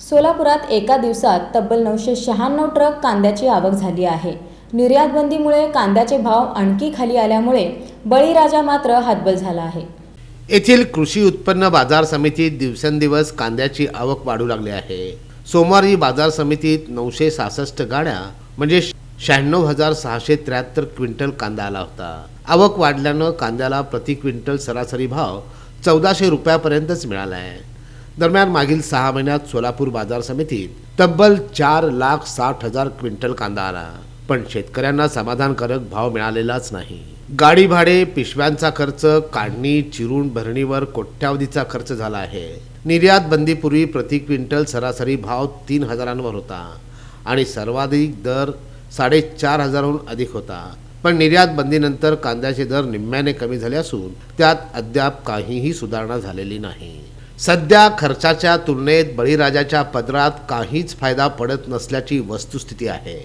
सोलापुरात एका दिवसात तब्बल नऊशे शहाण्णव ट्रक कांद्याची आवक झाली आहे. निर्यातबंदीमुळे कांद्याचे भाव आणखी खाली आल्यामुळे बळीराजा मात्र हातबल झाला आहे. येथील कृषी उत्पन्न बाजार समितीत दिवसेंदिवस कांद्याची आवक वाढू लागली आहे. सोमवारी बाजार समितीत नऊशे सहासष्ट गाड्या म्हणजे शहाण्णव हजार सहाशे त्र्याहत्तर क्विंटल कांदा आला होता. आवक वाढल्यानं कांद्याला प्रति क्विंटल सरासरी भाव चौदाशे रुपयापर्यंतच मिळाला आहे दरम्यान मागील सहा महिन्यात सोलापूर बाजार समितीत तब्बल चार लाख साठ हजार क्विंटल कांदा आला. पण शेतकऱ्यांना समाधानकारक भाव मिळालेलाच नाही. गाडी भाडे पिशव्यांचा खर्च काढणी चिरून भरणीवर कोट्यावधीचा खर्च झाला आहे. निर्यात बंदीपूर्वी प्रति क्विंटल सरासरी भाव तीन हजारांवर होता आणि सर्वाधिक दर साडेचार हजाराहून अधिक होता. पण निर्यात बंदीनंतर कांद्याचे दर निम्म्याने कमी झाले असून त्यात अद्याप काहीही सुधारणा झालेली नाही. सध्या खर्चाच्या तुलनेत बळीराजाच्या पदरात काहीच फायदा पडत नसल्याची वस्तुस्थिती आहे.